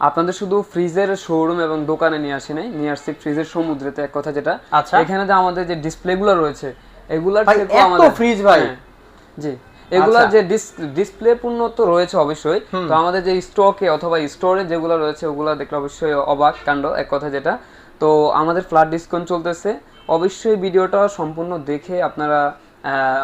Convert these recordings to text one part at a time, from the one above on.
আপনাদের শুধু ফ্রিজের শোরুম এবং দোকানে নিয়ে আসি নাই নিয়ে আসছি ফ্রিজের সমুদ্রেতে এক কথা যেটা আচ্ছা। এখানে যে আমাদের যে ডিসপ্লেগুলো রয়েছে এগুলার এত আমাদের fridge ভাই? হ্যাঁ, জি এগুলা আচ্ছা। যে ডিসপ্লে পূর্ণ তো রয়েছে অবশ্যই তো আমাদের যে স্টকে অথবা স্টোরে যেগুলো রয়েছে ওগুলো দেখলে অবশ্যই অবাক কাণ্ড এক কথা যেটা তো আমাদের ফ্ল্যাট ডিসকাউন্ট চলতেছে অবশ্যই ভিডিওটা সম্পূর্ণ দেখে আপনারা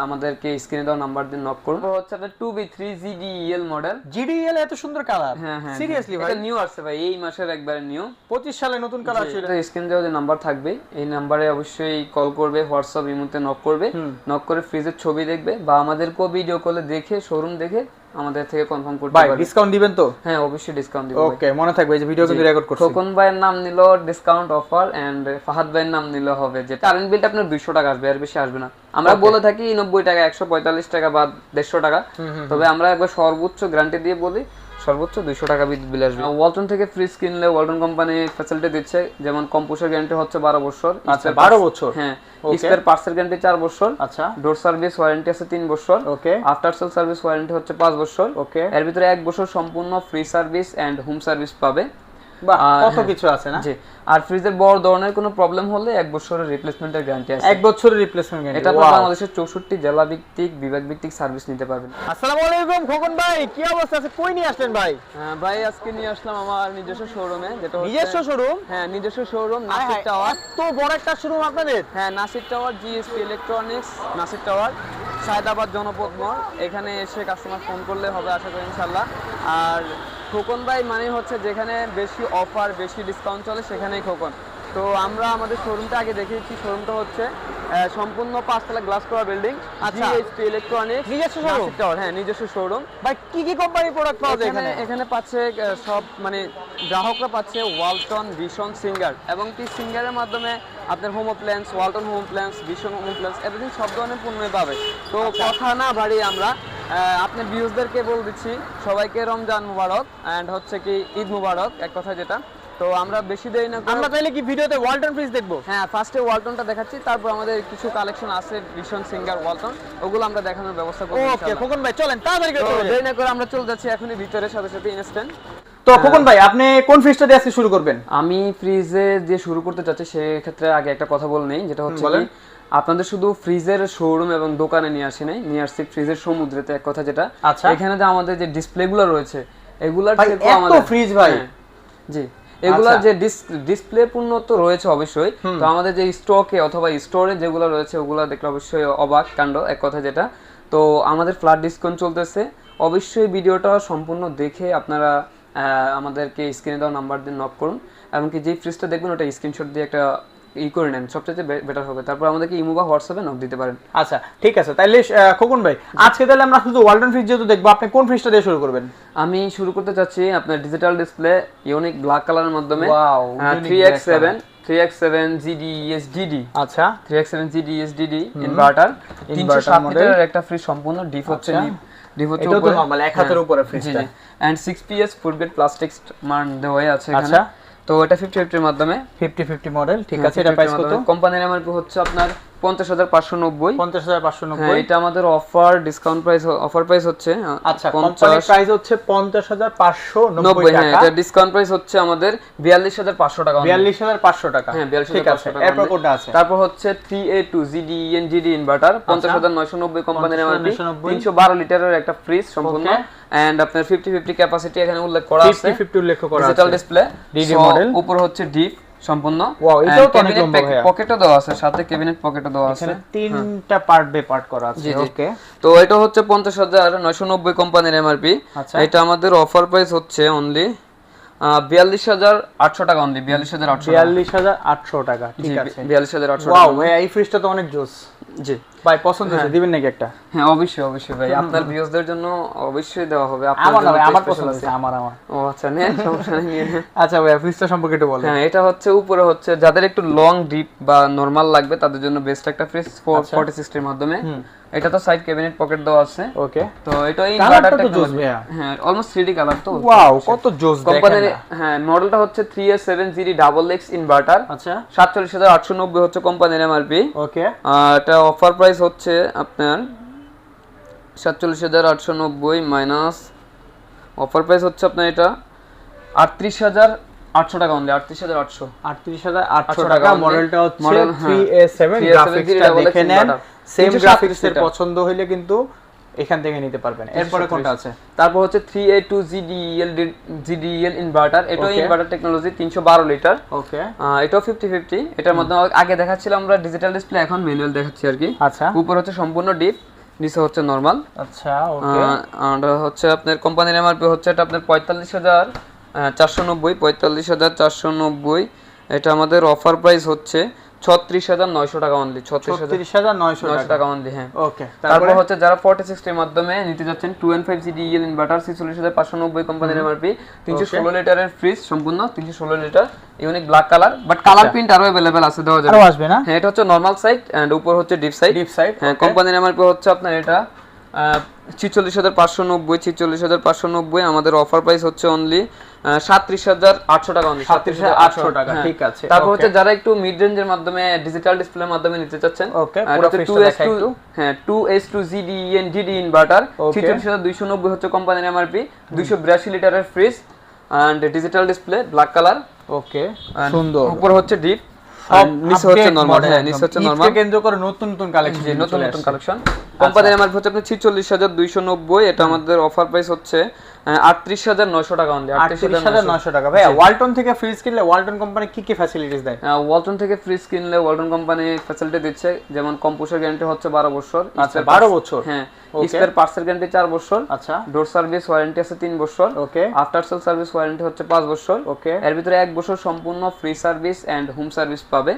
আমাদেরকে স্ক্রিনে দেওয়া নাম্বার দিয়ে নক করুন। হচ্ছে আপনার two B three GDL model GDL এত সুন্দর কালার হ্যাঁ হ্যাঁ সিরিয়াসলি ভাই? নিউ আসছে ভাই এই মাসের একবার নিউ পঁচিশ সালে নতুন কালার ছিল স্ক্রিন দেওয়া যে নাম্বার থাকবে এই নাম্বারে অবশ্যই কল করবে হোয়াটসঅ্যাপ ইমোতে নক করবে। নক করে ফ্রিজের ছবি দেখবে বা আমাদেরকেও ভিডিও কলে দেখে শোরুম দেখে আমাদের থেকে কনফার্ম করতে ভাই ডিসকাউন্ট দিবেন তো? হ্যাঁ অবশ্যই ডিসকাউন্ট দিব ওকে মনে থাকবে এই যে ভিডিও কিন্তু রেকর্ড করছি। খোকন ভাইয়ের নাম নিল ডিসকাউন্ট অফার এন্ড ফাহাদ ভাইয়ের নাম নিল হবে যে কারেন্ট বিলটা আপনার দুইশো টাকা আসবে আর বেশি আসবে না। আমরা বলে থাকি নব্বই টাকা একশো পঁয়তাল্লিশ টাকা বা দেড়শো টাকা। তবে আমরা একবার সর্বোচ্চ গ্যারান্টি দিয়ে বলি সর্বোচ্চ দুইশো টাকা বিদ্যুৎ বিল আসবে। ওয়ালটন থেকে ফ্রিজ কিনলে ওয়ালটন কোম্পানি ফ্যাসিলিটি দিচ্ছে যেমন কম্পোসার গ্যারান্টি হচ্ছে বারো বছর আচ্ছা বারো বছর? হ্যাঁ. স্পেয়ার পার্টসের গ্যারান্টি চার বছর আচ্ছা। ডোর সার্ভিস ওয়ারেন্টি আছে তিন বছর okay after sale service warranty হচ্ছে পাঁচ বছর। ওকে এর ভিতরে এক বছর সম্পূর্ণ free service and home service পাবে। কত হ্যাঁ। কিছু আছে না? জি। আর ফ্রিজের বড় ধরনের কোনো প্রবলেম হলে এক বছরের রিপ্লেসমেন্টের গ্যারান্টি আছে। এক বছরের রিপ্লেসমেন্ট এটা গ্যারান্টি আপনার বাংলাদেশের চৌষট্টি জেলা ভিত্তিক বিভাগ ভিত্তিক সার্ভিস নিতে পারবেন। আসসালামু আলাইকুম খোকন ভাই কি অবস্থা আছে? কই নিয়ে আসলেন ভাই? হ্যাঁ, ভাই আজকে নিয়ে আসলাম আমার নিজস্ব শোরুমে যেটা নিজস্ব শোরুম হ্যাঁ নিজস্ব শোরুম নাসির টাওয়ার এত বড় একটা শোরুম আপনাদের? হ্যাঁ Nasir tower GSP electronics Nasir tower Saidabad Janapad মোড়। এখানে এসে কাস্টমার ফোন করলে হবে আশা করি ইনশাল্লাহ আর খোকন ভাই মানে হচ্ছে যেখানে বেশি অফার বেশি ডিসকাউন্ট চলে সেখানেই খোকন। তো আমরা আমাদের শোরুমটা আগে দেখিয়েছি শোরুমটা হচ্ছে সম্পূর্ণ পাঁচতলা গ্লাস করা বিল্ডিং আচ্ছা। ইলেকট্রনিক্স নিজস্ব? টাওয়ার হ্যাঁ নিজস্ব শোরুম ভাই কি কি কোম্পানির প্রোডাক্ট পাওয়া যায় এখানে এখানে? পাচ্ছে সব মানে গ্রাহকরা পাচ্ছে ওয়ালটন ভিশন সিঙ্গার এবং কি সিঙ্গারের মাধ্যমে আপনার home appliance Walton home appliance Vision home appliance everything সব ধরনের পণ্যই পাবে। তো আচ্ছা। কথা না বাড়িয়ে আমরা আপনার ভিউজদেরকে বল দিচ্ছি সবাইকে রমজান মুবারক অ্যান্ড হচ্ছে কি ঈদ মুবারক এক কথা যেটা। তো আমরা বেশি দেরি না আমরা তাইলে কি ভিডিওতে ওয়ালটন ফ্রিজ দেখব? হ্যাঁ ফার্স্টে ওয়ালটনটা দেখাচ্ছি তারপর আমাদের কিছু কালেকশন আছে ভিশন সিঙ্গার ওয়ালটন ওগুলো আমরা দেখানোর ব্যবস্থা করব ওকে খোকন ভাই চলেন তাড়াতাড়ি করে। দেরি না করে আমরা চলে যাচ্ছি এখনই ভিতরে সাথে সাথে ইনস্ট্যান্ট তো খোকন ভাই আপনি কোন ফ্রিজটা দিয়ে আজকে শুরু করবেন? আমি ফ্রিজে যে শুরু করতে চাচ্ছি সেক্ষেত্রে আগে একটা কথা বলে নেই যেটা হচ্ছে আপনাদের শুধু ফ্রিজের শোরুম এবং দোকানে নিয়ে আসি নাই নিয়ে আসছি ফ্রিজের সমুদ্রেতে এক কথা যেটা আচ্ছা। এখানে যে আমাদের যে ডিসপ্লেগুলো রয়েছে এগুলার এত আমাদের fridge ভাই? হ্যাঁ, জি এগুলার আচ্ছা। যে ডিসপ্লে পূর্ণ তো রয়েছে অবশ্যই তো আমাদের যে স্টকে অথবা স্টোরে যেগুলো রয়েছে ওগুলো দেখলে অবশ্যই অবাক কাণ্ড এক কথা যেটা তো আমাদের ফ্ল্যাট ডিসকাউন্ট চলতেছে অবশ্যই ভিডিওটা সম্পূর্ণ দেখে আপনারা আমাদেরকে স্ক্রিনে দেওয়া নাম্বার দিয়ে নক করুন এমনকি যেই ফ্রিজটা দেখবেন ওটা স্ক্রিনশট দিয়ে একটা ই করে নেন সবচেয়ে বেটার হবে। তারপর আমাদেরকে ইমো বা হোয়াটসঅ্যাপে নক দিতে পারেন। আচ্ছা ঠিক আছে। আহ, খোকন ভাই আজকে তাহলে আমরা শুধু ওয়ালটন ফ্রিজ যেহেতু দেখব আপনি কোন ফ্রিজটা দিয়ে শুরু করবেন? আমি শুরু করতে চাচ্ছি আপনার ডিজিটাল ডিসপ্লে ইউনিক ব্ল্যাক কালারের মাধ্যমে। Three X seven three X seven GD SDD আচ্ছা। Three X seven GD SDD inverter তিনশো সাত লিটারের একটা ফ্রিজ সম্পূর্ণ ডিপ হচ্ছে আচ্ছা। ডিপ হচ্ছে তো উপরে। normal, এক হাতের হ্যাঁ, উপরে ফ্রিজটা। And six PS food grade plastic মান দেওয়াই আছে এখানে। আচ্ছা। তো এটা ফিফটি ফিফটির মাধ্যমে? ফিফটি ফিফটি মডেল ঠিক আছে এটা প্রাইস কত? কোম্পানির এমআরপি হচ্ছে আপনার? পঞ্চাশ হাজার পাঁচশো নব্বই। পঞ্চাশ হাজার পাঁচশো হ্যাঁ নব্বই এটা আমাদের offer discount price offer price হচ্ছে আচ্ছা কোম্পানির প্রাইস হচ্ছে পঞ্চাশ হাজার পাঁচশো নব্বই হ্যাঁ এটা ডিসকাউন্ট প্রাইস হচ্ছে আমাদের বিয়াল্লিশ হাজার পাঁচশো টাকা বিয়াল্লিশ হাজার পাঁচশো টাকা। হ্যাঁ বিয়াল্লিশ হাজার পাঁচশো টাকা এরপর কোনটা আছে। তারপর হচ্ছে three A two GD NGD inverter পঞ্চাশ হাজার নয়শো নব্বই কোম্পানির এমআরপি 50,990 তিনশো বারো লিটারের একটা ফ্রিজ সম্পূর্ণ। এন্ড আপনার ফিফটি ফিফটি ক্যাপাসিটি এখানে উল্লেখ করা আছে। ফিফটি ফিফটি উল্লেখ করা ডিজিটাল ডিসপ্লে DD model। উপর হচ্ছে ডিপ সম্পূর্ণ? ওয়াও এটাও তো অনেক লম্বা ভাইয়া। পকেটও দেওয়া আছে সাথে ক্যাবিনেট পকেটও দেওয়া আছে। এখানে তিনটা পার্ট বে পার্ট করা আছে। ওকে তো এটা হচ্ছে পঞ্চাশ হাজার নয়শো নব্বই কোম্পানির এমআরপি আচ্ছা। এটা আমাদের অফার প্রাইস হচ্ছে অনলি বিয়াল্লিশ হাজার আটশো টাকা অনলি বিয়াল্লিশ হাজার আটশো বিয়াল্লিশ হাজার আটশো টাকা ঠিক আছে। বিয়াল্লিশ হাজার আটশো ভাই এই ফ্রিজটা তো অনেক জোস জি। ভাই পছন্দ হয়েছে দিবেন নাকি একটা? হ্যাঁ অবশ্যই অবশ্যই ভাই। আপনার ভিউজদের জন্য অবশ্যই দেওয়া হবে। আপনার জন্য আমার পছন্দ আছে। আমার আমার। ও আচ্ছা নেন সমস্যা নেই আচ্ছা ভাই সম্পর্কে একটু বলেন। হ্যাঁ এটা হচ্ছে উপরে হচ্ছে যাদের একটু লং ডিপ বা নরমাল লাগবে তাদের জন্য বেস্ট একটা ফ্রিজ আচ্ছা। ফোর্টি সিক্সটির মাধ্যমে। এটা তো সাইড ক্যাবিনেট পকেট দেওয়া আছে। ওকে। তো এটা এই কালারটা তো জোস ভাইয়া। হ্যাঁ অলমোস্ট থ্রি কালার তো। ওয়াও কত জোস কোম্পানির হ্যাঁ মডেলটা হচ্ছে three S seven GD double X inverter আচ্ছা। সাতচল্লিশ হাজার আটশো নব্বই হচ্ছে কোম্পানির এমআরপি ওকে। এটা অফার প্রাইস হচ্ছে আপনার সাতচল্লিশ হাজার আটশো নব্বই মাইনাস অফার প্রাইস হচ্ছে আপনার এটা আটত্রিশ হাজার আটশো টাকা অনলি আটত্রিশ হাজার আটশো আটত্রিশ হাজার আটশো টাকা। মডেলটা হচ্ছে থ্রি। এ সেভেন গ্রাফিক্সটা দেখে নেন সেম 337 গ্রাফিক্সের পছন্দ হইলে কিন্তু এখান থেকে নিতে পারবেন। এরপরে কোনটা আছে? তারপর হচ্ছে three A two GDL GDL inverter এটাও ইনভার্টার টেকনোলজি তিনশো বারো লিটার ওকে এটাও ফিফটি ফিফটি এটার মধ্যে আগে দেখাচ্ছিলাম আমরা ডিজিটাল ডিসপ্লে এখন ম্যানুয়াল দেখাচ্ছি আর কি। আচ্ছা। উপর হচ্ছে সম্পূর্ণ ডিপ নিচে হচ্ছে নর্মাল আচ্ছা ওকে আর হচ্ছে আপনার কোম্পানির এমআরপি হচ্ছে এটা আপনার পঁয়তাল্লিশ হাজার চারশো নব্বই পঁয়তাল্লিশ হাজার চারশো নব্বই। এটা আমাদের অফার প্রাইস হচ্ছে ছত্রিশ হাজার নয়শো টাকা অনলি ছত্রিশ হাজার নয়শো টাকা। অনলি হ্যাঁ। ওকে তারপর হচ্ছে যারা ফর্টি সিক্সটির মাধ্যমে নিতে যাচ্ছেন টু এন ফাইভ ইনভার্টার ছিচল্লিশ হাজার পাঁচশো নব্বই কোম্পানির এমআরপি তিনশো ষোলো লিটারের ফ্রিজ সম্পূর্ণ তিনশো ষোলো litre unique black colour but colour print আরও অ্যাভেলেবেল আছে দেওয়া যাবে। আসবে না? হ্যাঁ এটা হচ্ছে নর্মাল সাইড এন্ড উপর হচ্ছে ডিপ সাইড ডিপ সাইড হ্যাঁ কোম্পানির এমআরপি হচ্ছে আপনার এটা ছিচল্লিশ হাজার পাঁচশো নব্বই ছিচল্লিশ হাজার পাঁচশো নব্বই আমাদের অফার প্রাইস হচ্ছে অনলি সাতত্রিশ হাজার আটশো টাকা সাতত্রিশ হাজার আটশো টাকা ঠিক আছে তারপর হচ্ছে যারা একটু মিড রেঞ্জের মাধ্যমে ডিজিটাল ডিসপ্লের মাধ্যমে নিতে চাচ্ছেন Okay, আর পুরো এটা fridge টা 2S2 দেখা একটু। হ্যাঁ two S two GD inverter ছিচল্লিশ হাজার দুইশো নব্বই হচ্ছে কোম্পানির এমআরপি দুইশো বিরাশি লিটারের fridge and digital display black colour okay সুন্দর। উপর হচ্ছে ডিপ নিচে হচ্ছে নরমাল হ্যাঁ। নিচে হচ্ছে নরমাল কেন্দ্র করে নতুন নতুন কালেকশন নতুন নতুন কালেকশন কোম্পানির এমআরপি হচ্ছে আপনার ছিচল্লিশ হাজার দুইশো নব্বই এটা আমাদের অফার প্রাইস হচ্ছে আটত্রিশ হাজার নয়শো টাকা অনলি আটত্রিশ হাজার নয়শো। টাকা। ভাইয়া ওয়ালটন থেকে ফ্রিজ কিনলে ওয়ালটন কোম্পানি কি কি ফ্যাসিলিটিস দেয়? ওয়ালটন থেকে ফ্রিজ কিনলে ওয়ালটন কোম্পানি ফ্যাসিলিটি দিচ্ছে যেমন কম্পোসার গ্যারান্টি হচ্ছে বারো বছর আচ্ছা 12 বছর? হ্যাঁ. স্পেয়ার পার্টসের গ্যারান্টি চার বছর আচ্ছা। ডোর সার্ভিস ওয়ারেন্টি আছে তিন বছর okay after sale service warranty হচ্ছে পাঁচ বছর। ওকে এর ভিতরে এক বছর সম্পূর্ণ free service and home service পাবে।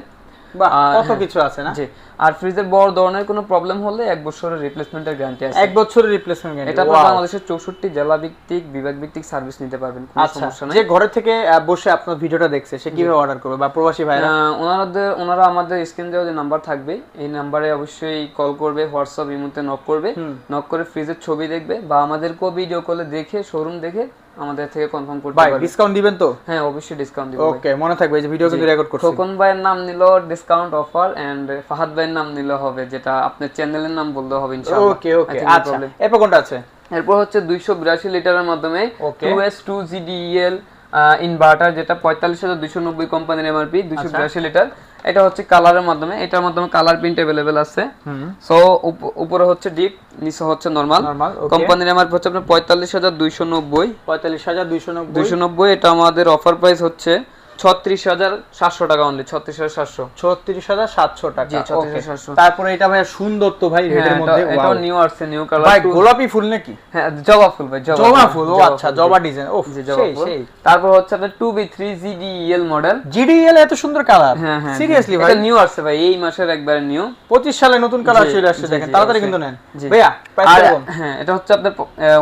কত হ্যাঁ। কিছু আছে না? জি। আর ফ্রিজের বড় ধরনের কোনো প্রবলেম হলে এক বছরের রিপ্লেসমেন্টের গ্যারান্টি আছে। এক বছরের রিপ্লেসমেন্ট এটা গ্যারান্টি আপনার বাংলাদেশের চৌষট্টি জেলা ভিত্তিক বিভাগ ভিত্তিক সার্ভিস নিতে পারবেন কোনো আচ্ছা সমস্যা নাই। যে ঘরে থেকে বসে আপনার ভিডিওটা দেখছে সে কীভাবে অর্ডার করবে বা প্রবাসী ভাইরা? আহ, ওনাদের ওনারা আমাদের স্ক্রিন দেওয়া যে নাম্বার থাকবে এই নাম্বারে অবশ্যই কল করবে হোয়াটসঅ্যাপ ইমুতে নক করবে। নক করে ফ্রিজের ছবি দেখবে বা আমাদেরকেও ভিডিও কলে দেখে শোরুম দেখে আমাদের থেকে কনফার্ম করতে ভাই ডিসকাউন্ট দিবেন তো? হ্যাঁ অবশ্যই ডিসকাউন্ট দিব ওকে মনে থাকবে এই যে ভিডিও কিন্তু রেকর্ড করছি। খোকন ভাইয়ের নাম নিল ডিসকাউন্ট অফার এন্ড ফাহাদ ভাইয়ের নাম নিলে হবে যেটা আপনার চ্যানেলের নাম বলতে হবে ইনশাআল্লাহ। ওকে ওকে আচ্ছা এরপর কোনটা আছে? এরপর হচ্ছে দুইশো বিরাশি লিটারের মাধ্যমে Okay. Two S two GDL inverter যেটা পঁয়তাল্লিশ হাজার দুইশো নব্বই কোম্পানির এমআরপি আচ্ছা। বিরাশি লিটার এটা হচ্ছে কালারের মাধ্যমে এটার মাধ্যমে কালার প্রিন্ট अवेलेबल আছে। সো উপরে হচ্ছে ডিপ নিচে হচ্ছে নর্মাল। কোম্পানির এমআরপি হচ্ছে আপনার পঁয়তাল্লিশ হাজার দুইশো নব্বই। পঁয়তাল্লিশ হাজার দুইশো নব্বই। এটা আমাদের অফার প্রাইস হচ্ছে ছত্রিশ হাজার সাতশো টাকা অনলি ছত্রিশ হাজার সাতশো। ছত্রিশ হাজার সাতশো টাকা জি, 36,700 okay। তারপরে এটা ভাই সুন্দর তো ভাই হ্যাঁ রেডের মধ্যে এটাও নিউ আসছে নিউ ভাই গোলাপি ফুল নাকি? হ্যাঁ জবা ফুল ভাই জবা ফুল। ও আচ্ছা জবা ডিজাইন ও জবা ফুল। তারপর হচ্ছে আপনার two B three GDL model GDL এত সুন্দর কালার হ্যাঁ হ্যাঁ সিরিয়াসলি ভাই? এটা নিউ আসছে ভাই এই মাসের একবারে নিউ পঁচিশ সালে নতুন কালার চলে আসছে দেখেন তাড়াতাড়ি কিন্তু নেন। ভাইয়া প্রাইস হ্যাঁ এটা হচ্ছে আপনার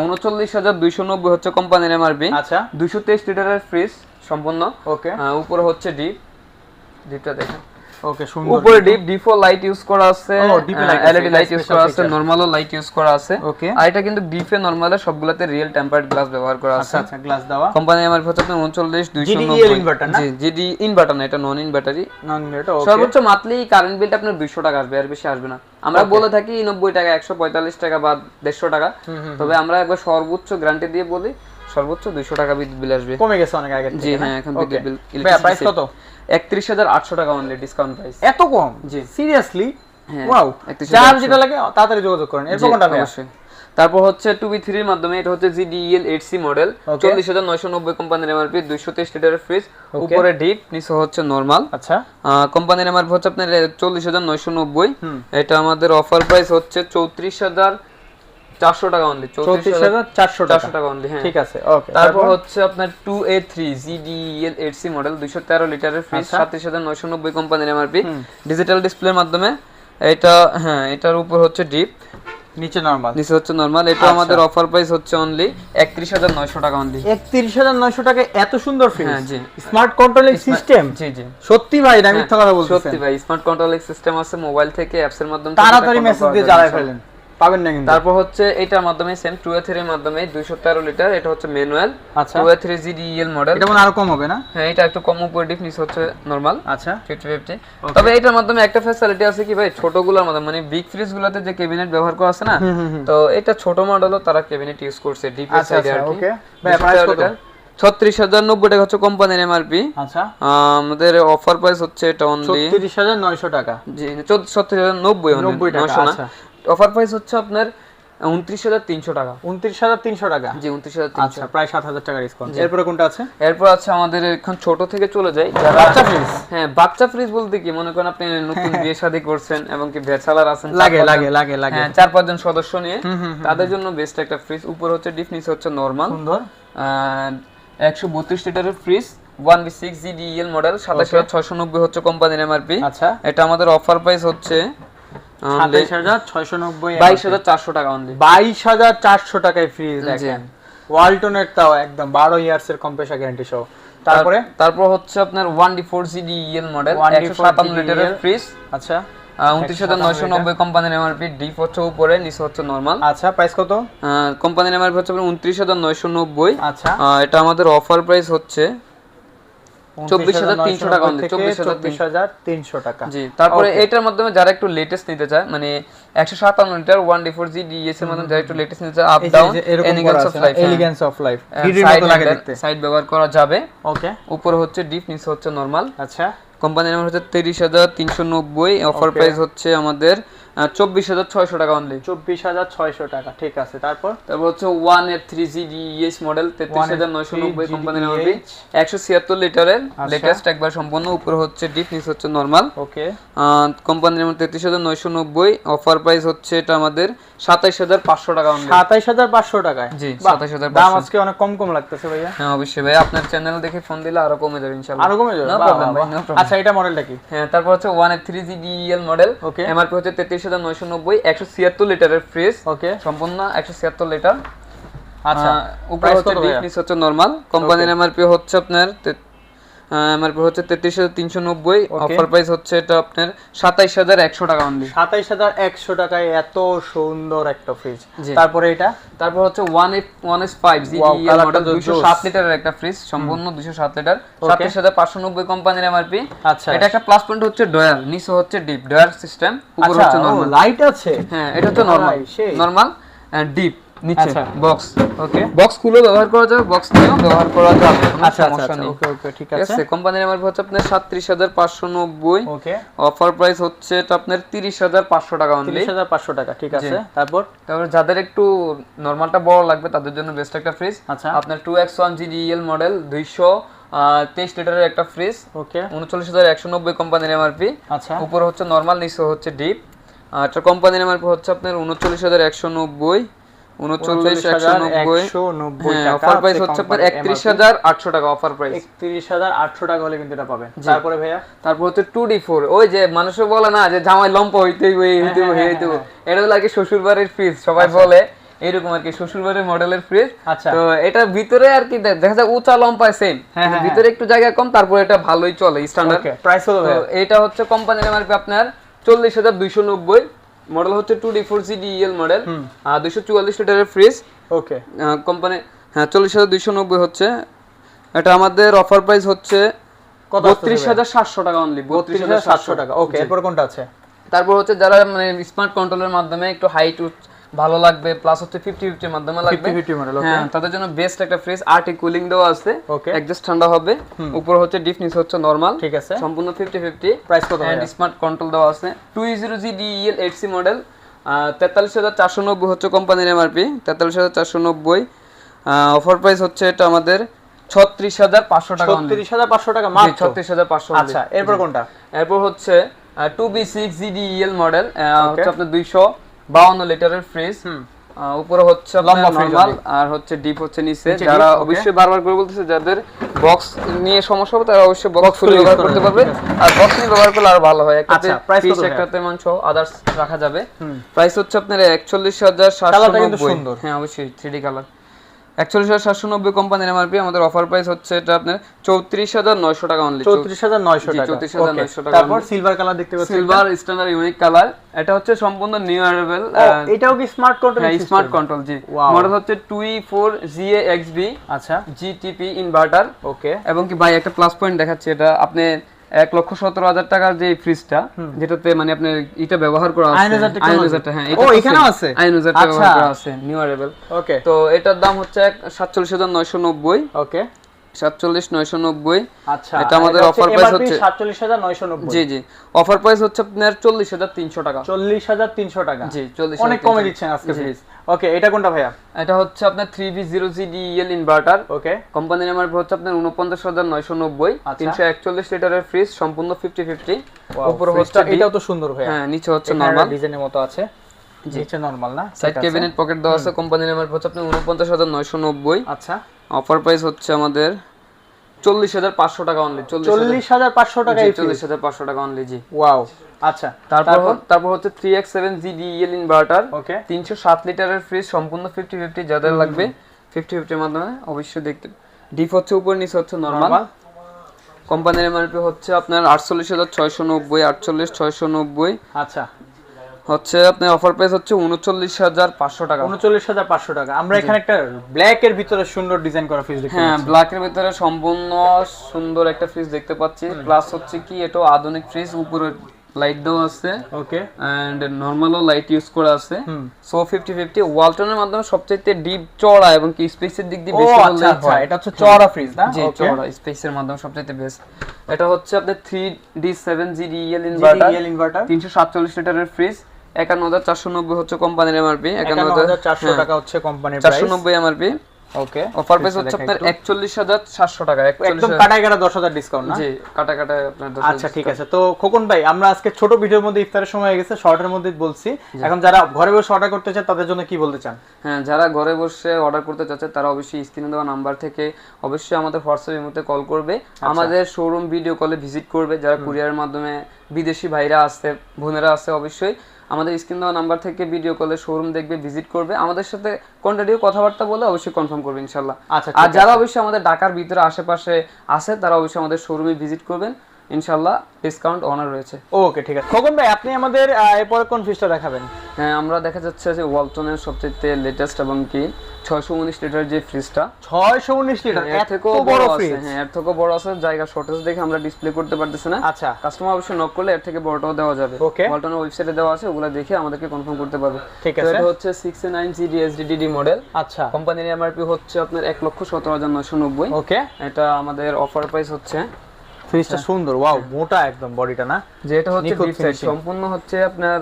উনচল্লিশ হাজার দুইশো নব্বই হচ্ছে কোম্পানির এমআরপি আচ্ছা। দুইশো তেইশ লিটারের ফ্রিজ সম্পূর্ণ। ওকে উপরে হচ্ছে ডিপ ডিপটা দেখেন। ওকে সুন্দর উপরে ডিপ ডিফো লাইট ইউজ করা আছে এলইডি লাইট ইউজ করা আছে। নরমালও লাইট ইউজ করা আছে। ওকে আর এটা কিন্তু ডিফে নরমালে সবগুলোতে রিয়েল টেম্পারড গ্লাস ব্যবহার করা আচ্ছা আছে। আচ্ছা গ্লাস দেওয়া। কোম্পানি আমার হচ্ছে আপনার উনচল্লিশ দুইশো GDEL inverter না? জি জিডি ইনভার্টার না এটা নন ইনভার্টারি নন এটা ওকে সর্বোচ্চ মান্থলি কারেন্ট বিলটা আপনার দুইশো টাকা আসবে আর বেশি আসবে না। আমরা বলে থাকি নব্বই টাকা একশো পঁয়তাল্লিশ টাকা বা দেড়শো টাকা। তবে আমরা একবার সর্বোচ্চ গ্যারান্টি দিয়ে বলি সর্বোচ্চ দুইশো টাকা বিদ্যুৎ বিল আসবে। কমে গেছে অনেক আগে জি হ্যাঁ এখন বিদ্যুৎ বিল প্রাইস কত? একত্রিশ হাজার আটশো টাকা অনলি ডিসকাউন্ট প্রাইস এত কম? জি। সিরিয়াসলি হ্যাঁ, ওয়াও 31,800 যার যেটা লাগে তাড়াতাড়ি যোগাযোগ করেন। এরপর কোনটা অবশ্যই। তারপর হচ্ছে টু বি থ্রির মাধ্যমে এটা হচ্ছে জিডিএল এইট সি মডেল চল্লিশ হাজার নয়শো নব্বই কোম্পানির এমআরপি দুইশো তেইশ লিটারের ফ্রিজ উপরে ডিপ নিচে হচ্ছে নর্মাল আচ্ছা। কোম্পানির এমআরপি হচ্ছে আপনার চল্লিশ হাজার নয়শো নব্বই। এটা আমাদের অফার প্রাইস হচ্ছে চৌত্রিশ হাজার চারশো টাকা অনলি চৌত্রিশ হাজার চারশো চারশো টাকা। টাকা অনলি হ্যাঁ। ঠিক আছে ওকে তারপর হচ্ছে আপনার মডেল দুইশো তেরো লিটারের ফ্রিজ আচ্ছা। সাতত্রিশ হাজার নয়শো নব্বই কোম্পানির এমআরপি ডিজিটাল ডিসপ্লের মাধ্যমে এটা হ্যাঁ এটার উপর হচ্ছে ডিপ নিচে নরমাল নিচে হচ্ছে নরমাল এটা আচ্ছা। আমাদের অফার প্রাইস হচ্ছে অনলি একত্রিশ হাজার নয়শো টাকা অনলি একত্রিশ হাজার নয়শো টাকা এত সুন্দর ফ্রিজ হ্যাঁ, জি। স্মার্ট কন্ট্রোলিং সিস্টেম জি জি। সত্যি ভাই না মিথ্যা কথা সত্যি ভাই স্মার্ট কন্ট্রোলিং সিস্টেম আছে মোবাইল থেকে অ্যাপস এর মাধ্যমে তাড়াতাড়ি মেসেজ দিয়ে জ্বালায় ফেলেন। পাবেন না কিন্তু। তারপর হচ্ছে এটার মাধ্যমে সেম টু এ থ্রির মাধ্যমে দুইশো তেরো লিটার এটা হচ্ছে ম্যানুয়াল আচ্ছা। টু থ্রি জিডিএল মডেল এটা মনে আরও কম হবে না? হ্যাঁ এটা একটু কম উপরে ডিপ নিচে হচ্ছে নরমাল আচ্ছা। ফিফটি ফিফটি তবে এটার মাধ্যমে একটা ফ্যাসিলিটি আছে কি ভাই ছোটগুলোর মাধ্যমে মানে বিগ ফ্রিজ গুলোতে যে ক্যাবিনেট ব্যবহার করা আছে না। তো এটা ছোট মডেলও তারা ক্যাবিনেট ইউজ করছে ডিপ আচ্ছা সাইডে আচ্ছা আর কি। ওকে ভাই প্রাইস কত? ছত্রিশ হাজার নব্বই টাকা হচ্ছে কোম্পানির এমআরপি আচ্ছা। আমাদের অফার প্রাইস হচ্ছে এটা অনলি ছত্রিশ হাজার নয়শো টাকা। জি ছত্রিশ হাজার নব্বই নব্বই টাকা, আচ্ছা। অফার প্রাইস হচ্ছে আপনার উনত্রিশ হাজার তিনশো টাকা। উনত্রিশ হাজার তিনশো টাকা? জি উনত্রিশ হাজার আচ্ছা প্রায় সাত হাজার টাকা ডিসকাউন্ট এরপরে কোনটা আছে? এরপর আছে আমাদের এখন ছোট থেকে চলে যাই। যারা বাচ্চা ফ্রিজ হ্যাঁ বাচ্চা ফ্রিজ বলতে কি? মনে করেন আপনি নতুন বিয়ে শাদী করছেন এবং কি ব্যাচেলার আছেন লাগে লাগে লাগে লাগে। হ্যাঁ চার পাঁচজন সদস্য নিয়ে। তাদের জন্য বেস্ট একটা ফ্রিজ উপর হচ্ছে ডিপ নিচে হচ্ছে নর্মাল সুন্দর। একশো বত্রিশ লিটারের fridge one B six GDL model সাতাশ হাজার ছয়শো নব্বই হচ্ছে কোম্পানির এমআরপি আচ্ছা। এটা আমাদের অফার প্রাইস হচ্ছে সাতাইশ হাজার ছয়শো নব্বই বাইশ হাজার চারশো টাকা অনলি বাইশ হাজার চারশো টাকায় ফ্রিজ দেখেন ওয়ালটনের তাও একদম বারো ইয়ার্স এর গ্যারান্টি সহ। তারপরে? তারপর হচ্ছে আপনার one D four GDL model 1D4 একশো সাতান্ন লিটারের ফ্রিজ আচ্ছা। উনত্রিশ হাজার নয়শো নব্বই কোম্পানির এমআরপি ডিপ হচ্ছে উপরে নিচে হচ্ছে নর্মাল আচ্ছা প্রাইস কত? কোম্পানির এমআরপি হচ্ছে উনত্রিশ হাজার নয়শো নব্বই আচ্ছা এটা আমাদের অফার প্রাইস হচ্ছে 24,300 টাকা only, 24,300 চব্বিশ হাজার তিনশো জি তারপরে এটার মাধ্যমে যারা একটু লেটেস্ট নিতে চায় মানে একশো সাতান্ন litre one D four G DS এর মাধ্যমে যারা একটু লেটেস্ট নিতে চায় আপ ডাউন যে এরকম করা এলিগেন্স অফ লাইফ ভিডিওর মতো লাগে দেখতে। সাইড ব্যবহার করা যাবে। ওকে উপরে হচ্ছে ডিপ নিচে হচ্ছে নর্মাল আচ্ছা। কোম্পানির নাম হচ্ছে তিরিশ হাজার তিনশো নব্বই। অফার প্রাইস হচ্ছে আমাদের চব্বিশ হাজার ছয়শো টাকা অনলি চব্বিশ হাজার ছয়শো টাকা ঠিক আছে। তারপর? তারপর হচ্ছে ওয়ানের থ্রি জি ডিএস মডেল তেত্রিশ হাজার নয়শো নব্বই কোম্পানির নাম একশো ছিয়াত্তর লিটারের। লেটেস্ট একবার সম্পূর্ণ উপরে হচ্ছে ডিপ নিচে হচ্ছে নর্মাল ওকে কোম্পানির মধ্যে তেত্রিশ হাজার নয়শো নব্বই অফার প্রাইস হচ্ছে এটা আমাদের সাতাইশ হাজার পাঁচশো টাকা অনলি সাতাইশ হাজার পাঁচশো টাকায়? জি, বাহ, 27,500 দাম আজকে অনেক কম কম লাগতেছে ভাইয়া। হ্যাঁ অবশ্যই ভাই আপনার চ্যানেল দেখে ফোন দিলে আরও কমে যাবে ইনশাআল্লাহ। আরও কমে যাবে। আচ্ছা এটা মডেলটা কি? হ্যাঁ তারপর হচ্ছে ওয়ানের three G DL model Okay. MRP হচ্ছে তেত্রিশ হাজার নয়শো নব্বই একশো ছিয়াত্তর লিটারের ফ্রিজ ওকে সম্পূর্ণ একশো ছিয়াত্তর লিটার। আচ্ছা উপরে হচ্ছে ডিপ? নিচ হচ্ছে নর্মাল কোম্পানির এমআরপি হচ্ছে আপনার এমআরপি হচ্ছে তেত্রিশ হাজার তিনশো নব্বই. অফার প্রাইস হচ্ছে এটা আপনার সাতাইশ হাজার একশো টাকা অনলি সাতাইশ হাজার একশো টাকায় এত সুন্দর একটা ফ্রিজ তারপরে এটা? তারপর হচ্ছে one F one S five তো জোস। সাত লিটারের একটা ফ্রিজ সম্পূর্ণ দুইশো সাত লিটার সাতাইশ হাজার পাঁচশো নব্বই কোম্পানির এমআরপি আচ্ছা। এটা একটা প্লাস পয়েন্ট হচ্ছে ডয়ার নিচে হচ্ছে ডিপ ডয়ার সিস্টেম উপরে আচ্ছা হচ্ছে নরমাল লাইট আছে? হ্যাঁ এটা হচ্ছে নরমাল। নরমাল ডিপ নিচে আচ্ছা। বক্স ওকে বক্স খুলে ব্যবহার করা যাবে বক্স নিয়েও ব্যবহার করা যাবে আচ্ছা আচ্ছা ওকে ওকে ঠিক আছে? কোম্পানির এমআরপি হচ্ছে আপনার সাতত্রিশ হাজার পাঁচশো নব্বই। ওকে অফার প্রাইস হচ্ছে এটা আপনার তিরিশ হাজার পাঁচশো টাকা অনলি তিরিশ হাজার পাঁচশো টাকা ঠিক আছে। তারপর? তারপর যাদের একটু নরমালটা বড় লাগবে তাদের জন্য বেস্ট একটা ফ্রিজ আচ্ছা। আপনার two X one GDL model দুইশো তেইশ লিটারের একটা ফ্রিজ ওকে উনচল্লিশ হাজার একশো নব্বই কোম্পানির এমআরপি আচ্ছা। উপরে হচ্ছে নর্মাল নিচে হচ্ছে ডিপ আর কোম্পানির এমআরপি হচ্ছে আপনার উনচল্লিশ হাজার একশো নব্বই। উনচল্লিশ একশো নব্বই একশো নব্বই হ্যাঁ টাকা অফার প্রাইস হচ্ছে আপনার একত্রিশ হাজার আটশো টাকা অফার প্রাইস একত্রিশ হাজার আটশো টাকা হলে কিন্তু এটা পাবেন। তারপরে ভাইয়া? তারপর হচ্ছে টু ডি ফোর ওই যে মানুষে বলে না যে জামাই লম্প। এটা হলো শ্বশুর বাড়ির ফ্রিজ সবাই এরকম আর কি শ্বশুর বাড়ির মডেলের ফ্রিজ আচ্ছা। তো এটা ভিতরে আর কি দেখা যায় উঁচা লম্বা সেম হ্যাঁ, হ্যাঁ, ভিতরে একটু জায়গা কম তারপর এটা ভালোই চলে স্ট্যান্ডার্ড প্রাইস কত এটা হচ্ছে কোম্পানির এমআরপি আপনার চল্লিশ হাজার দুইশো নব্বই। মডেল হচ্ছে টু ডি ফোর মডেল আর দুইশো চুয়াল্লিশ লিটারের ফ্রিজ ওকে কোম্পানি হ্যাঁ চল্লিশ হাজার দুইশো নব্বই হচ্ছে। এটা আমাদের অফার প্রাইস হচ্ছে কত বত্রিশ হাজার সাতশো টাকা অনলি বত্রিশ হাজার সাতশো টাকা। ওকে এরপর কোনটা আছে? তারপর হচ্ছে যারা মানে স্মার্ট কন্ট্রোলের মাধ্যমে একটু হাইট ভালো লাগবে প্লাস হচ্ছে ফিফটি ফিফটির মাধ্যমে লাগবে। 50 মডেল ওকে হ্যাঁ তাদের জন্য বেস্ট একটা ফ্রিজ আর্টি কুলিং দেওয়া আছে। একজাস্ট ঠান্ডা হবে। উপর হচ্ছে ডিপ নিচ হচ্ছে নরমাল ঠিক আছে। সম্পূর্ণ ফিফটি ফিফটি প্রাইস কত ভাইয়া? স্মার্ট কন্ট্রোল দেওয়া আছে। Two zero G DL eight C model তেতাল্লিশ হাজার চারশো নব্বই হচ্ছে কোম্পানির এমআরপি তেতাল্লিশ হাজার চারশো নব্বই। অফার প্রাইস হচ্ছে এটা আমাদের ছত্রিশ হাজার পাঁচশো টাকা। ছত্রিশ হাজার পাঁচশো টাকা মাত্র? ছত্রিশ হাজার পাঁচশো আচ্ছা এরপর কোনটা? এরপর হচ্ছে two B six GDL model হচ্ছে আপনার দুইশো বাউন্ন লিটারের ফ্রিজ উপরে হচ্ছে লম্বা নরমাল আর হচ্ছে ডিপ হচ্ছে নিচে। যারা অবশ্যই বারবার করে বলতেছে যাদের বক্স নিয়ে সমস্যা হবে তারা অবশ্যই বক্স খুলে ব্যবহার করতে পারবে। আর বক্স নিয়ে ব্যবহার করলে আরও ভালো হয়। একটাতে পিস? একটাতে মাংস আদার্স রাখা যাবে। প্রাইস হচ্ছে আপনার একচল্লিশ হাজার সাতশো Colourটা কিন্তু নব্বই। সুন্দর। হ্যাঁ অবশ্যই 3D কালার একচল্লিশ হাজার সাতশো নব্বই কোম্পানির এমআরপি আমাদের অফার প্রাইস হচ্ছে এটা আপনার চৌত্রিশ হাজার নয়শো টাকা অনলি চৌত্রিশ হাজার নয়শো জি, টাকা। 34,900 Okay, টাকা তারপর সিলভার কালার দেখতে পাচ্ছি সিলভার স্ট্যান্ডার্ড ইউনিক কালার এটা হচ্ছে সম্পূর্ণ নিউ অ্যারেবল এটাও কি স্মার্ট কন্ট্রোল স্মার্ট কন্ট্রোল জি. মডেল হচ্ছে টুই ফোর জিএ এক্সবি আচ্ছা। জিটিপি ইনভার্টার ওকে এবং কি ভাই একটা প্লাস পয়েন্ট দেখাচ্ছি এটা আপনি এক লক্ষ সতেরো হাজার টাকার যে ফ্রিজটা যেটাতে মানে আপনার এটা ব্যবহার করা আছে। Ionizar হ্যাঁ ও, আছে? আচ্ছা। ব্যবহার করা আছে নিউ অ্যারেবল ওকে তো এটার দাম হচ্ছে সাতচল্লিশ হাজার নয়শো নব্বই। ওকে সাতচল্লিশ নয়শো নব্বই। আচ্ছা এটা আমাদের offer price হচ্ছে- সাতচল্লিশ হাজার নয়শো নব্বই। জি জি। অফার প্রাইস হচ্ছে আপনার চল্লিশ হাজার তিনশো টাকা। চল্লিশ হাজার তিনশো টাকা। জি চল্লিশ অনেক কমে দিচ্ছেন আজকে ফ্রিজ ওকে এটা কোনটা ভাইয়া? এটা হচ্ছে আপনার three V zero G DL inverter okay কোম্পানির নাম্বার হচ্ছে আপনার উনপঞ্চাশ হাজার নয়শো নব্বই। আচ্ছা। তিনশো একচল্লিশ লিটারের ফ্রিজ সম্পূর্ণ ফিফটি ফিফটি উপরে হচ্ছে এটাও তো সুন্দর ভাইয়া। হ্যাঁ নিচে হচ্ছে নর্মাল ডিজাইনের মতো আছে। নিচে নরমাল না? সাইড ক্যাবিনেট পকেট দেওয়া আছে কোম্পানির নাম্বার হচ্ছে আপনার উনপঞ্চাশ হাজার নয়শো নব্বই। আচ্ছা। অফার প্রাইস হচ্ছে আমাদের চল্লিশ হাজার পাঁচশো টাকা অনলি চল্লিশ চল্লিশ হাজার পাঁচশো টাকা চল্লিশ হাজার পাঁচশো টাকা অনলি জি। ওয়াও আচ্ছা তারপর তারপর? হচ্ছে three X seven G inverter okay তিনশো সাত লিটারের ফ্রিজ সম্পূর্ণ ফিফটি ফিফটি যাদের লাগবে ফিফটি ফিফটির মাধ্যমে অবশ্যই দেখতে ডিপ হচ্ছে উপর নিচে হচ্ছে নর্মাল নরমাল কোম্পানির এমআরপি হচ্ছে আপনার আটচল্লিশ হাজার ছয়শো নব্বই আটচল্লিশ ছয়শো নব্বই। আচ্ছা। হচ্ছে আপনার অফার প্রাইস হচ্ছে উনচল্লিশ হাজার পাঁচশো টাকা। উনচল্লিশ হাজার পাঁচশো টাকা। আমরা এখানে একটা ব্ল্যাক এর ভিতরে সুন্দর ডিজাইন করা ফ্রিজ দেখতে হ্যাঁ ব্ল্যাকের ভিতরে সম্পূর্ণ সুন্দর একটা ফ্রিজ দেখতে পাচ্ছি। প্লাস হচ্ছে কি এটাও আধুনিক ফ্রিজ উপরে লাইট দেওয়া আছে। ওকে এন্ড নর্মালও লাইট ইউজ করা আছে। সো ফিফটি ফিফটি ওয়ালটনের মাধ্যমে সবচেয়ে ডিপ চড়া এবং কি স্পেসের দিক দিয়ে বেশি আচ্ছা আচ্ছা এটা হচ্ছে চওড়া ফ্রিজ না? জি চড়া স্পেসের মাধ্যমে সবচেয়ে বেস্ট এটা হচ্ছে আপনার three D seven G DL inverter GDL inverter তিনশো সাতচল্লিশ লিটারের ফ্রিজ একান্ন হাজার চারশো নব্বই হচ্ছে কোম্পানির এমআরপি একান্ন হাজার চারশো টাকা হচ্ছে কোম্পানির চারশো প্রাইস নব্বই এমআরপি ওকে অফার প্রাইস হচ্ছে আপনার একচল্লিশ হাজার সাতশো টাকা একদম কাটায় কাটা দশ হাজার ডিসকাউন্ট না? জি কাটা কাটা আপনার দশ আচ্ছা ঠিক আছে। তো খোকন ভাই আমরা আজকে ছোট ভিডিওর মধ্যে ইফতারের সময় হয়ে গেছে শর্টের মধ্যে বলছি। এখন যারা ঘরে বসে অর্ডার করতে চায় তাদের জন্য কি বলতে চান? হ্যাঁ যারা ঘরে বসে অর্ডার করতে চাচ্ছে তারা অবশ্যই স্ক্রিনে দেওয়া নাম্বার থেকে অবশ্যই আমাদের হোয়াটসঅ্যাপ মধ্যে কল করবে। আচ্ছা। আমাদের শোরুম ভিডিও কলে ভিজিট করবে। যারা কুরিয়ারের মাধ্যমে বিদেশি ভাইরা আছে বোনেরা আছে অবশ্যই আমাদের স্ক্রিন দেওয়া নাম্বার থেকে ভিডিও কলে শোরুম দেখবে ভিজিট করবে। আমাদের সাথে কন্টাক্টিও কথাবার্তা বলে অবশ্যই কনফার্ম করবে ইনশাল্লাহ আচ্ছা আর যারা অবশ্যই আমাদের ঢাকার ভিতরে আশেপাশে আছে তারা অবশ্যই আমাদের শোরুমে ভিজিট করবেন। ইনশাল্লাহ ডিসকাউন্ট অনার রয়েছে। ওকে ঠিক আছে। খোকন ভাই আপনি আমাদের এরপরে কোন ফিসটা দেখাবেন? হ্যাঁ আমরা দেখা যাচ্ছে যে ওয়ালটনের সবচেয়ে লেটেস্ট এবং কি? ছয়শো উনিশ লিটার যে ফ্রিজটা ছয়শো উনিশ লিটার এর থেকেও বড় ফ্রিজ হ্যাঁ এর থেকেও বড় আছে জায়গা শর্টেজ দেখে আমরা ডিসপ্লে করতে পারতেছি না। আচ্ছা। কাস্টমার অবশ্যই নক করলে এর থেকে বড়টাও দেওয়া যাবে. ওয়ালটনের ওয়েবসাইটে দেওয়া আছে ওগুলো দেখে আমাদেরকে কনফার্ম করতে পারবে। ঠিক আছে। এটা হচ্ছে six nine GD SDD model আচ্ছা। কোম্পানির এমআরপি হচ্ছে আপনার এক লক্ষ সতেরো হাজার নয়শো নব্বই। ওকে এটা আমাদের অফার প্রাইস হচ্ছে। ফ্রিজটা সুন্দর ওয়াও মোটা একদম বডিটা না? যে এটা হচ্ছে। সম্পূর্ণ হচ্ছে আপনার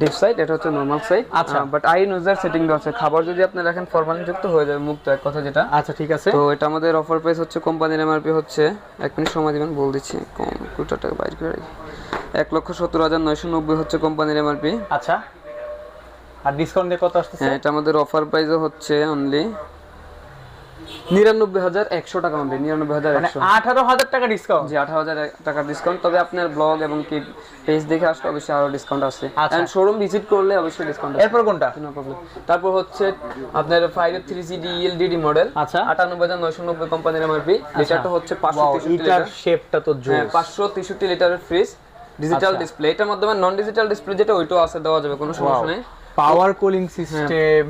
ডিপ সাইড এটা হচ্ছে নরমাল সাইড আচ্ছা। বাট আই ইউজার সেটিং দেওয়া আছে। খাবার যদি আপনি রাখেন ফরমালিন যুক্ত হয়ে যাবে মুক্ত এক কথা যেটা। আচ্ছা ঠিক আছে। তো এটা আমাদের অফার প্রাইস হচ্ছে কোম্পানির এমআরপি হচ্ছে এক মিনিট সময় দিবেন বল দিচ্ছি। কম্পিউটারটাকে বাইর করে। এক লক্ষ সত্তর হাজার নয়শো নব্বই হচ্ছে কোম্পানির এমআরপি আচ্ছা। আর ডিসকাউন্ট দিয়ে কত আসছে হ্যাঁ এটা আমাদের অফার প্রাইসও হচ্ছে অনলি নিরানব্বই হাজার একশো টাকা অনলি নিরানব্বই হাজার মানে একশো আঠারো হাজার টাকা ডিসকাউন্ট জি আঠারো হাজার টাকার ডিসকাউন্ট তবে আপনার ব্লগ এবং কি পেজ দেখে আসলে অবশ্যই আরও ডিসকাউন্ট আছে আচ্ছা। এন্ড শোরুম ভিজিট করলে অবশ্যই ডিসকাউন্ট এরপর কোনটা? নো প্রবলেম তারপর হচ্ছে আপনার ফাইভ থ্রি জি মডেল আচ্ছা। আটানব্বই হাজার নয়শো নব্বই কোম্পানির এমআরপি লিটারটা হচ্ছে পাঁচশো লিটার শেপটা তো পাঁচশো তেষট্টি লিটারের ফ্রিজ ডিজিটাল আচ্ছা। ডিসপ্লে এটার মাধ্যমে নন ডিজিটাল ডিসপ্লে যেটা ওইটাও আছে দেওয়া যাবে কোনো সমস্যা নেই। Power cooling system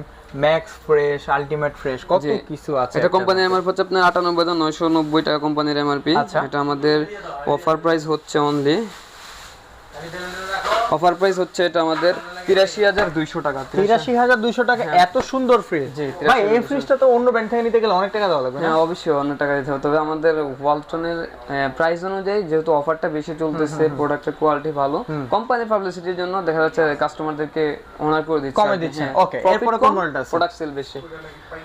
max fresh ultimate fresh কত কিছু আছে এটা কোম্পানির এমআরপি হচ্ছে আপনার আটানব্বই টাকা নয়শো নব্বই টাকা কোম্পানির এমআরপি। এটা আমাদের অফার প্রাইস হচ্ছে অনলি অফার প্রাইস হচ্ছে এটা আমাদের তিরাশি হাজার দুইশো টাকা তিরাশি হাজার দুইশো টাকা এত সুন্দর ফ্রিজ ভাই এই ফ্রিজটা তো অন্য ব্র্যান্ড থেকে নিতে গেলে অনেক টাকা দেওয়া লাগবে হ্যাঁ অবশ্যই অন্য টাকা দিতে হবে। তবে আমাদের ওয়ালটনের প্রাইস অনুযায়ী যেহেতু অফারটা বেশি চলতেছে প্রোডাক্টের কোয়ালিটি ভালো কোম্পানি পাবলিসিটির জন্য দেখা যাচ্ছে কাস্টমারদেরকে অনার করে দিচ্ছে কমে দিচ্ছে। Okay, এরপরে কোন মডেলটা আছে? প্রোডাক্ট সেল বেশি।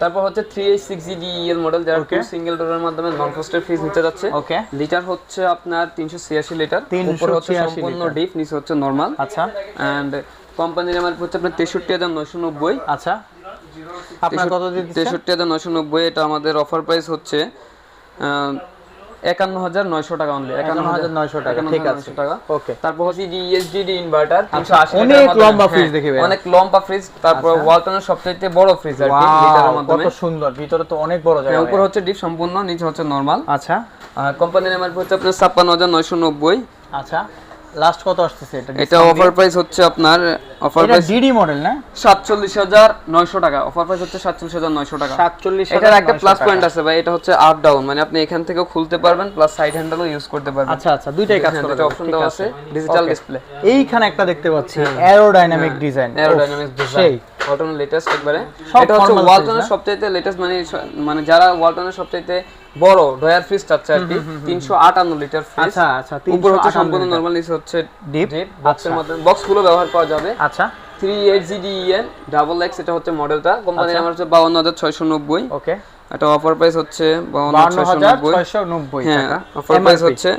তারপর হচ্ছে three eight six G DL model যারা সিঙ্গেল ডোরের মাধ্যমে নন ফ্রস্টের ফ্রিজ নিতে যাচ্ছে। ওকে লিটার হচ্ছে আপনার তিনশো ছিয়াশি লিটার উপরে হচ্ছে সম্পূর্ণ ডিপ নিচে হচ্ছে নর্মাল আচ্ছা। অ্যান্ড কোম্পানির আমার হচ্ছে আপনার তেষট্টি হাজার নয়শো নব্বই। আচ্ছা আপনার কত তেষট্টি হাজার নয়শো নব্বই এটা আমাদের অফার প্রাইস হচ্ছে একান্ন হাজার নয়শো টাকা অনলি একান্ন হাজার 51,900 টাকা, ঠিক আছে। টাকা। ওকে তারপর হচ্ছে ইনভার্টার আচ্ছা, অনেক লম্বা দেখি অনেক লম্বা ফ্রিজ তারপর ওয়ালটনের সবচেয়ে বড় ফ্রিজ আর কি লিটারের মাধ্যমে কত সুন্দর ভিতরে তো অনেক বড় জায়গা উপরে হচ্ছে ডিপ সম্পূর্ণ নিচে হচ্ছে নর্মাল আচ্ছা। কোম্পানির এমআরপি হচ্ছে আপনার ছাপ্পান্ন হাজার নয়শো নব্বই। আচ্ছা। লাস্ট কত আসছে এটা এটা অফার প্রাইস হচ্ছে আপনার অফার প্রাইস ডিডি মডেল না? সাতচল্লিশ হাজার নয়শো টাকা। অফার প্রাইস হচ্ছে সাতচল্লিশ হাজার নয়শো টাকা। 47 এটার একটা প্লাস পয়েন্ট আছে ভাই এটা হচ্ছে আপ ডাউন মানে আপনি এখান থেকেও খুলতে পারবেন প্লাস সাইড হ্যান্ডেলও ইউজ করতে পারবেন। আচ্ছা আচ্ছা দুইটাই কাজ করে অপশন দেওয়া আছে। ডিজিটাল ডিসপ্লে এইখানে একটা দেখতে পাচ্ছি অ্যারোডাইনামিক ডিজাইন অ্যারোডাইনামিক design। সেই ওয়ালটনের লেটেস্ট একবারে। এটা হচ্ছে ওয়ালটনের সবচাইতে লেটেস্ট মানে মানে যারা ওয়ালটনের সবচাইতে বড় ডয়ার ফ্রিজ চাচ্ছে আর কি তিনশো আটান্ন লিটার ফ্রিজ আচ্ছা আচ্ছা উপর হচ্ছে সম্পূর্ণ। নর্মাল নিচে হচ্ছে ডিপ বক্সের আচ্ছা। মধ্যে বক্সগুলো ব্যবহার করা যাবে। আচ্ছা। Three eight GD EN double X এটা হচ্ছে মডেলটা কোম্পানির। আমার হচ্ছে বাউন্ন হাজার ছয়শো নব্বই। ওকে এটা অফার প্রাইস হচ্ছে বাউন্ন বান্ন ছয়শো হাজার নব্বই। ছয়শো নব্বই হ্যাঁ অফার প্রাইস হচ্ছে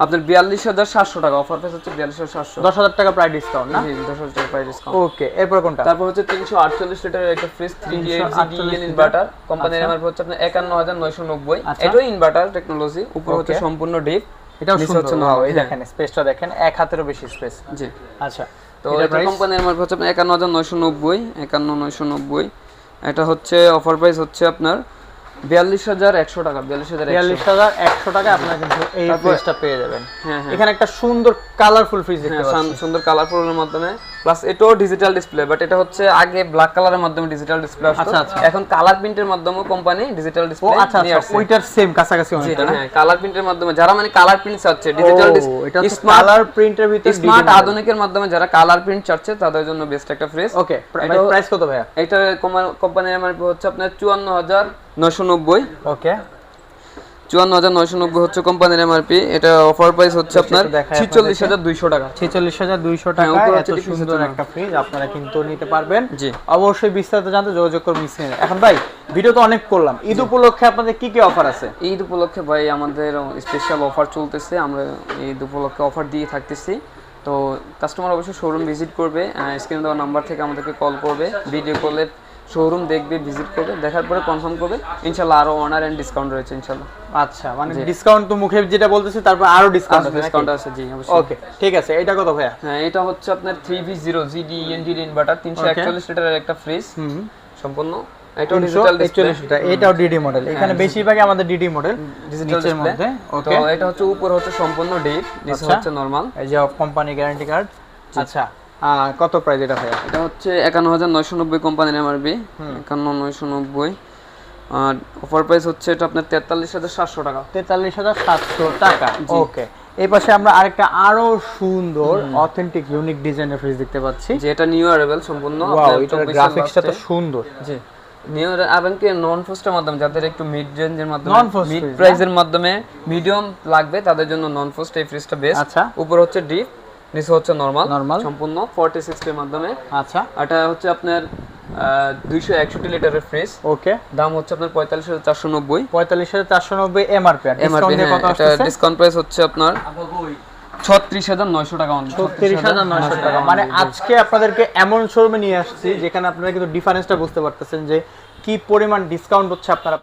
আপনার বিয়াল্লিশ হাজার সাতশো টাকা। অফার প্রাইস হচ্ছে বিয়াল্লিশ হাজার সাতশো। দশ হাজার টাকা প্রায় ডিসকাউন্ট না? দশ হাজার টাকা প্রাইস ডিসকাউন্ট ওকে এরপর কোনটা? তারপর হচ্ছে তিনশো আটচল্লিশ লিটারের একটা fridge three D eight 348 GD inverter কোম্পানির। আমার হচ্ছে আপনার একান্ন হাজার নয়শো নব্বই। আচ্ছা। এটাও ইনভার্টার টেকনোলজি উপর হচ্ছে সম্পূর্ণ ডিপ এটাও সুন্দর। হচ্ছে normal, এই। দেখেন। স্পেসটা দেখেন এক হাতেরও বেশি স্পেস জি। আচ্ছা। তো এটা? কোম্পানির আমার হচ্ছে আপনার একান্ন হাজার নয়শো নব্বই একান্ন নয়শো নব্বই। এটা হচ্ছে অফার প্রাইস হচ্ছে আপনার বিয়াল্লিশ হাজার একশো টাকা বিয়াল্লিশ হাজার বিয়াল্লিশ হাজার একশো টাকা আপনার কিন্তু এই ফ্রিজটা পেয়ে যাবেন। হ্যাঁ হ্যাঁ। এখানে একটা সুন্দর কালারফুল ফ্রিজ দেখতে হ্যাঁ, সুন্দর কালারফুলের মাধ্যমে প্লাস এটাও ডিজিটাল ডিসপ্লে বাট এটা হচ্ছে আগে ব্ল্যাক কালারের মাধ্যমে ডিজিটাল ডিসপ্লে আসতো। আচ্ছা, আচ্ছা। এখন কালার প্রিন্টের মাধ্যমে কোম্পানি ডিজিটাল ডিসপ্লে আচ্ছা নিয়ে আচ্ছা আসছে। ওইটার সেম কাছাকাছি অনেকটা হ্যাঁ কালার প্রিন্টের মাধ্যমে যারা মানে কালার প্রিন্ট চাচ্ছে ডিজিটাল এটা স্মার্ট কালার প্রিন্টের ভিতরে স্মার্ট আধুনিকের মাধ্যমে যারা কালার প্রিন্ট চাচ্ছে তাদের জন্য বেস্ট একটা ফ্রিজ ওকে প্রাইস কত ভাইয়া? এটা কোম্পানির এমআরপি হচ্ছে আপনার চুয়ান্ন হাজার নয়শো নব্বই। ওকে চুয়ান্ন হাজার নয়শো নব্বই হচ্ছে কোম্পানির এমআরপি এটা অফার প্রাইস হচ্ছে আপনার ছিচল্লিশ হাজার দুইশো টাকা। ছেচল্লিশ হাজার দুইশো হ্যাঁ, টাকা এত সুন্দর একটা ফ্রিজ আপনারা কিন্তু নিতে পারবেন। জি। অবশ্যই বিস্তারিত জানতে যোগাযোগ করুন স্ক্রিনে এখন ভাই ভিডিও তো অনেক করলাম। ঈদ উপলক্ষে আপনাদের কি কি অফার আছে? ঈদ উপলক্ষে ভাই আমাদের স্পেশাল অফার চলতেছে। আমরা ঈদ উপলক্ষে অফার দিয়ে থাকতেছি। তো কাস্টমার অবশ্যই শোরুম ভিজিট করবে। স্ক্রিনে দেওয়া নাম্বার থেকে আমাদেরকে কল করবে। ভিডিও কলে শোরুম দেখবে ভিজিট করবে দেখার পরে কনফার্ম করবে ইনশাল্লাহ আরও অনার এন্ড ডিসকাউন্ট রয়েছে ইনশাল্লাহ। আচ্ছা মানে ডিসকাউন্ট তো মুখে যেটা বলতেছি তারপর আরও ডিসকাউন্ট আছে ডিসকাউন্ট আছে জি অবশ্যই। ওকে ঠিক আছে এটা কত ভাইয়া? হ্যাঁ এটা হচ্ছে আপনার থ্রি ভি জিরো ইনভার্টার তিনশো একচল্লিশ লিটারের একটা ফ্রিজ হুম। সম্পূর্ণ এটাও ডিজিটাল ডিসপ্লে 341 এটাও ডিডি মডেল এখানে বেশিরভাগই আমাদের ডিডি মডেল ডিজিটাল মধ্যে। তো এটা হচ্ছে উপর হচ্ছে সম্পূর্ণ ডিপ নিচে আচ্ছা। হচ্ছে নরমাল এই যে কোম্পানি গ্যারান্টি কার্ড আচ্ছা কত প্রাইস এটা ভাইয়া? এটা হচ্ছে একান্ন হাজার নয়শো নব্বই কোম্পানির এমআরপি একান্ন নয়শো নব্বই। আর অফার প্রাইস হচ্ছে এটা আপনার তেতাল্লিশ হাজার সাতশো টাকা। তেতাল্লিশ হাজার সাতশো টাকা ওকে। এই পাশে আমরা আরেকটা আরও সুন্দর অথেন্টিক ইউনিক ডিজাইনের ফ্রিজ দেখতে পাচ্ছি। যে এটা নিউ অ্যারেবল সম্পূর্ণ। গ্রাফিক্সটা তো সুন্দর। জি। নিউ কি নন ফোস্টের মাধ্যমে যাদের একটু মিড রেঞ্জের মাধ্যমে মিড? প্রাইসের মাধ্যমে মিডিয়াম লাগবে তাদের জন্য নন ফোস্ট এই ফ্রিজটা বেস্ট আচ্ছা। উপর হচ্ছে ডিপ নিচে হচ্ছে নরমাল Normal। সম্পূর্ণ ফর্টি সিক্সটির মাধ্যমে। আচ্ছা। এটা হচ্ছে আপনার দুইশো একষট্টি লিটারের ফ্রিজ ওকে। দাম হচ্ছে আপনার পঁয়তাল্লিশ হাজার চারশো নব্বই। পঁয়তাল্লিশ হাজার চারশো নব্বই এমআরপি আর ডিসকাউন্ট দিয়ে কত আসতেছে? ডিসকাউন্ট প্রাইস হচ্ছে আপনার ছত্রিশ হাজার নয়শো টাকা only, ছত্রিশ হাজার নয়শো টাকা। মানে আজকে আপনাদেরকে এমন শোরুমে নিয়ে আসছি যেখানে আপনারা কিন্তু ডিফারেন্সটা বুঝতে পারতেছেন যে কি পরিমাণ ডিসকাউন্ট হচ্ছে আপনারা